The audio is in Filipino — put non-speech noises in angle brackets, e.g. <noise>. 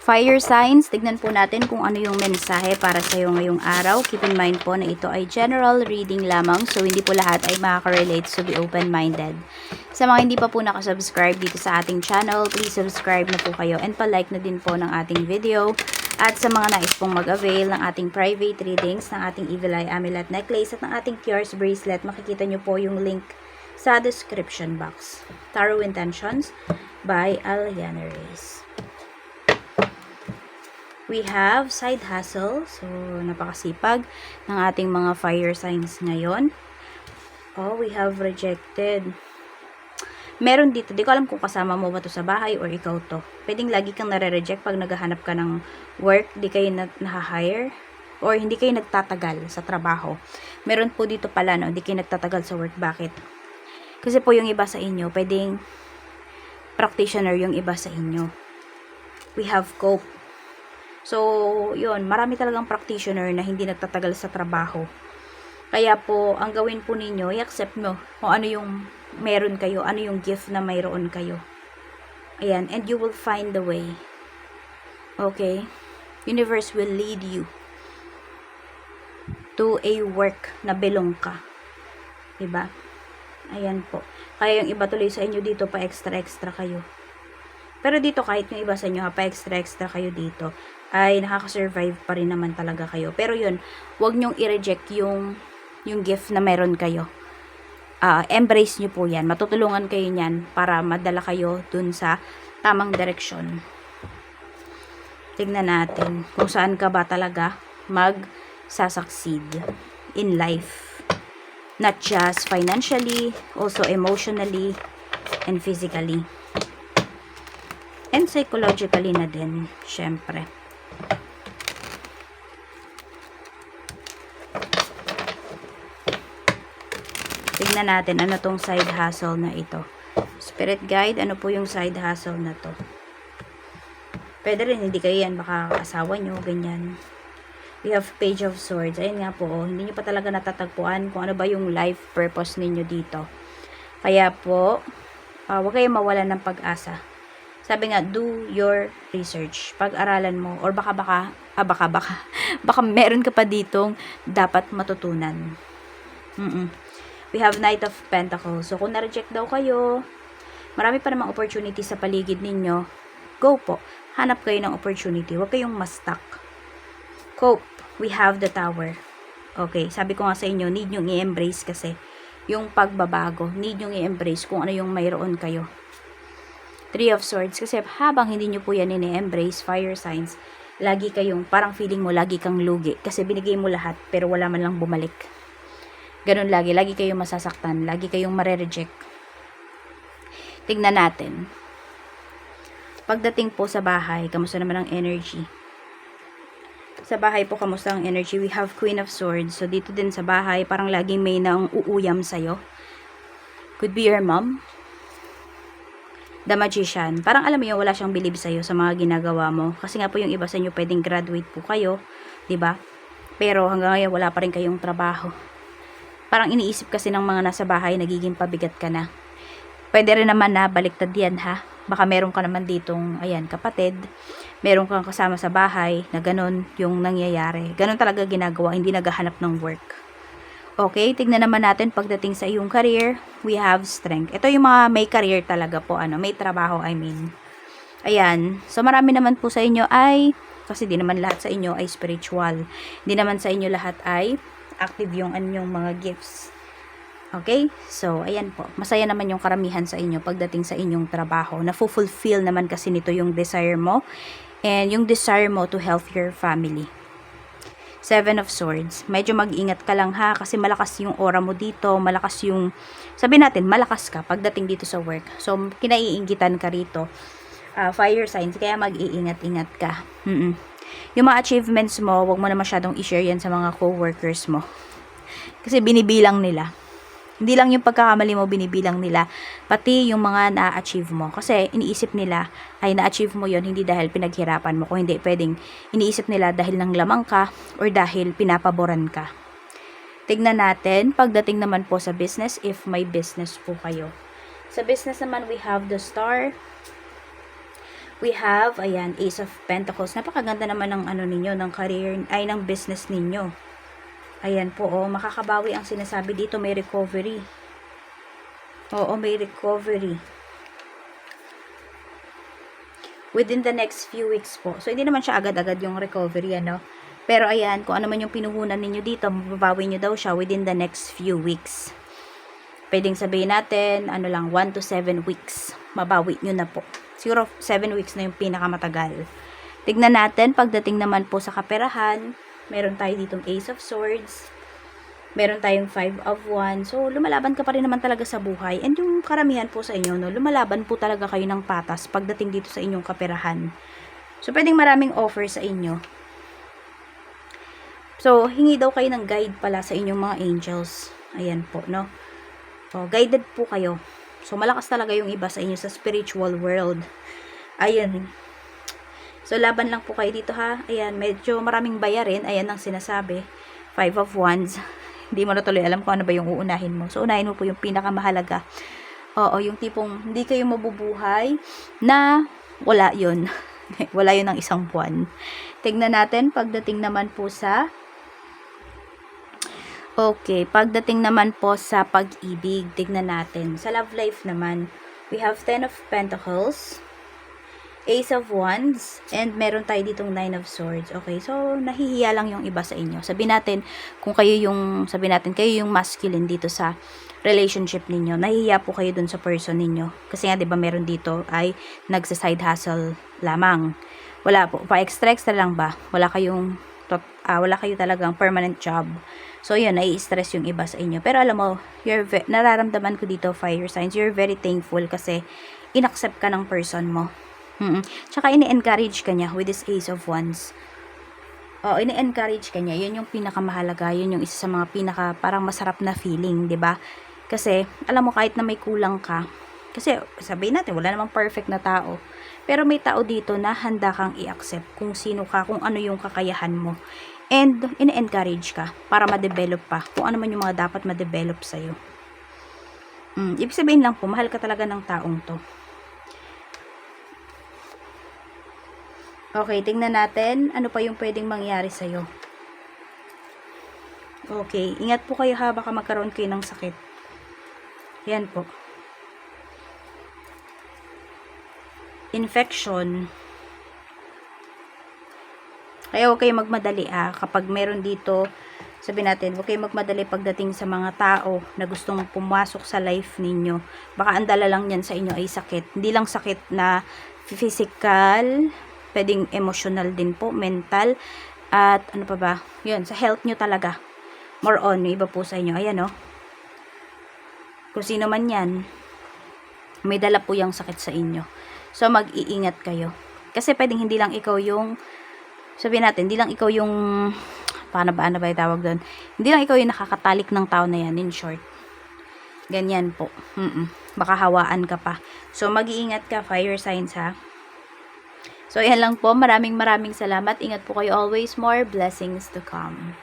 Fire signs, tignan po natin kung ano yung mensahe para sa iyo ngayong araw. Keep in mind po na ito ay general reading lamang, so hindi po lahat ay makaka-relate, so be open-minded. Sa mga hindi pa po nakasubscribe dito sa ating channel, please subscribe na po kayo and pa-like na din po ng ating video. At sa mga nais pong mag-avail ng ating private readings, ng ating Evil Eye Amulet Necklace at ng ating Cures Bracelet, makikita nyo po yung link sa description box. Tarot Intentions by Aliana Reyes. We have side hustle. So, napakasipag ng ating mga fire signs ngayon. Oh, we have rejected. Meron dito, di ko alam kung kasama mo ba to sa bahay or ikaw to. Pwedeng lagi kang nare-reject pag naghahanap ka ng work, di kayo na hire or hindi kayo nagtatagal sa trabaho. Meron po dito pala, no, di kayo nagtatagal sa work. Bakit? Kasi po yung iba sa inyo, pwedeng practitioner yung iba sa inyo. We have cope. So, yun, marami talagang practitioner na hindi nagtatagal sa trabaho. Kaya po, ang gawin po ninyo, i-accept mo kung ano yung meron kayo, ano yung gift na mayroon kayo. Ayan, and you will find the way. Okay? Universe will lead you to a work na belong ka. Diba? Ayan po. Kaya yung iba tuloy sa inyo dito, pa extra-extra kayo. Pero dito, kahit yung iba sa inyo, pa extra-extra kayo dito, ay nakaka-survive pa rin naman talaga kayo. Pero yun, wag nyong i-reject yung, yung gift na meron kayo. Ah, embrace nyo po yan. Matutulungan kayo niyan para madala kayo dun sa tamang direksyon. Tingnan natin kung saan ka ba talaga mag-succeed in life. Not just financially, also emotionally, and physically. And psychologically na din, syempre. Tignan natin ano tong side hustle na ito. Spirit guide, ano po yung side hustle na to? Pwede rin, hindi kayo yan, baka asawa nyo, ganyan. We have page of swords. Ayun nga po, oh, hindi nyo pa talaga natatagpuan kung ano ba yung life purpose ninyo dito. Kaya po, uh, huwag kayong mawalan ng pag-asa. Sabi nga, do your research. Pag-aralan mo, or baka baka, ah baka baka, <laughs> baka meron ka pa ditong dapat matutunan. Mm-mm. We have Knight of Pentacles. So, kung na-reject daw kayo, marami pa namang opportunity sa paligid ninyo, go po. Hanap kayo ng opportunity. Huwag kayong ma-stuck. Cope. We have the Tower. Okay, sabi ko nga sa inyo, need nyo i-embrace kasi yung pagbabago. Need nyo i-embrace kung ano yung mayroon kayo. Three of Swords. Kasi habang hindi nyo po yan ini-embrace, fire signs, lagi kayong, parang feeling mo, lagi kang lugi. Kasi binigay mo lahat, pero wala man lang bumalik. Ganun lagi. Lagi kayong masasaktan. Lagi kayong mare-reject. Tignan natin. Pagdating po sa bahay, kamusta naman ang energy? Sa bahay po, kamusta ang energy? We have Queen of Swords. So, dito din sa bahay, parang laging may nang uuyam sa'yo. Could be your mom. The Magician. Parang alam mo yun, wala siyang believe sa'yo sa mga ginagawa mo. Kasi nga po yung iba sa inyo, pwedeng graduate po kayo. ba? Pero hanggang ngayon, wala pa rin kayong trabaho parang iniisip kasi ng mga nasa bahay, nagiging pabigat ka na. Pwede rin naman na baliktad yan ha. Baka meron ka naman ditong, ayan, kapatid. Meron kang kasama sa bahay na ganun yung nangyayari. Ganun talaga ginagawa, hindi naghahanap ng work. Okay, tignan naman natin pagdating sa iyong career, we have strength. Ito yung mga may career talaga po, ano, may trabaho, I mean. Ayan, so marami naman po sa inyo ay, kasi di naman lahat sa inyo ay spiritual. Hindi naman sa inyo lahat ay active yung anyong mga gifts. Okay? So, ayan po. Masaya naman yung karamihan sa inyo pagdating sa inyong trabaho. Na-fulfill naman kasi nito yung desire mo and yung desire mo to help your family. Seven of Swords. Medyo mag-ingat ka lang ha kasi malakas yung aura mo dito, malakas yung sabi natin, malakas ka pagdating dito sa work. So, kinaiingitan ka rito. Uh, fire signs, kaya mag-iingat-ingat ka. Mm, -mm. Yung mga achievements mo, wag mo na masyadong i-share yan sa mga co-workers mo. Kasi binibilang nila. Hindi lang yung pagkakamali mo binibilang nila, pati yung mga na-achieve mo. Kasi iniisip nila ay na-achieve mo yon hindi dahil pinaghirapan mo. Kung hindi, pwedeng iniisip nila dahil nang lamang ka or dahil pinapaboran ka. Tignan natin, pagdating naman po sa business, if may business po kayo. Sa business naman, we have the star, We have, ayan, Ace of Pentacles. Napakaganda naman ng ano ninyo, ng career, ay ng business ninyo. Ayan po, oh, makakabawi ang sinasabi dito, may recovery. Oo, may recovery. Within the next few weeks po. So, hindi naman siya agad-agad yung recovery, ano. Pero ayan, kung ano man yung pinuhunan ninyo dito, mababawi nyo daw siya within the next few weeks. Pwedeng sabihin natin, ano lang, 1 to 7 weeks. Mabawi nyo na po. Siguro 7 weeks na yung pinakamatagal. Tignan natin, pagdating naman po sa kaperahan, meron tayo ditong Ace of Swords, meron tayong 5 of Wands. So, lumalaban ka pa rin naman talaga sa buhay. And yung karamihan po sa inyo, no, lumalaban po talaga kayo ng patas pagdating dito sa inyong kaperahan. So, pwedeng maraming offer sa inyo. So, hingi daw kayo ng guide pala sa inyong mga angels. Ayan po, no? O, guided po kayo. So, malakas talaga yung iba sa inyo sa spiritual world. Ayan. So, laban lang po kayo dito ha. Ayan, medyo maraming bayarin. Ayan ang sinasabi. Five of Wands. <laughs> Hindi mo na tuloy alam kung ano ba yung uunahin mo. So, unahin mo po yung pinakamahalaga. Oo, yung tipong hindi kayo mabubuhay na wala yun. <laughs> wala yun ng isang buwan. Tignan natin pagdating naman po sa Okay, pagdating naman po sa pag-ibig, tignan natin. Sa love life naman, we have 10 of Pentacles, Ace of Wands, and meron tayo ditong Nine of Swords. Okay, so nahihiya lang yung iba sa inyo. Sabi natin, kung kayo yung, sabi natin, kayo yung masculine dito sa relationship ninyo, nahihiya po kayo dun sa person ninyo. Kasi nga, di ba, meron dito ay nagsa-side hustle lamang. Wala po, pa-extra-extra lang ba? Wala kayong, tot, ah, wala kayo talagang permanent job. So, yun, nai-stress yung iba sa inyo. Pero alam mo, you're nararamdaman ko dito, fire signs, you're very thankful kasi inaccept ka ng person mo. Mm Tsaka, ini-encourage ka niya with this Ace of Wands. Oo, ini-encourage ka niya. Yun yung pinakamahalaga. Yun yung isa sa mga pinaka parang masarap na feeling, 'di ba? Kasi, alam mo, kahit na may kulang ka, kasi sabihin natin, wala namang perfect na tao. Pero may tao dito na handa kang i-accept kung sino ka, kung ano yung kakayahan mo. And, ine-encourage ka para ma-develop pa kung ano man yung mga dapat ma-develop sa'yo. Mm, ibig sabihin lang po, mahal ka talaga ng taong to. Okay, tingnan natin ano pa yung pwedeng mangyari sa'yo. Okay, ingat po kayo ha, baka magkaroon kayo ng sakit. Yan po. Infection. Kaya huwag kayong magmadali ah. Kapag meron dito, sabi natin, huwag kayong magmadali pagdating sa mga tao na gustong pumasok sa life ninyo. Baka ang dala lang yan sa inyo ay sakit. Hindi lang sakit na physical, pwedeng emotional din po, mental, at ano pa ba, yun, sa health nyo talaga. More on, may iba po sa inyo. Ayan, oh. Kung sino man yan, may dala po yung sakit sa inyo. So, mag-iingat kayo. Kasi pwedeng hindi lang ikaw yung, sabihin natin, hindi lang ikaw yung, paano ba, ano ba yung tawag doon? Hindi lang ikaw yung nakakatalik ng tao na yan, in short. Ganyan po. Mm-mm. Baka hawaan ka pa. So, mag-iingat ka, fire signs ha. So, yan lang po. Maraming maraming salamat. Ingat po kayo always. More blessings to come.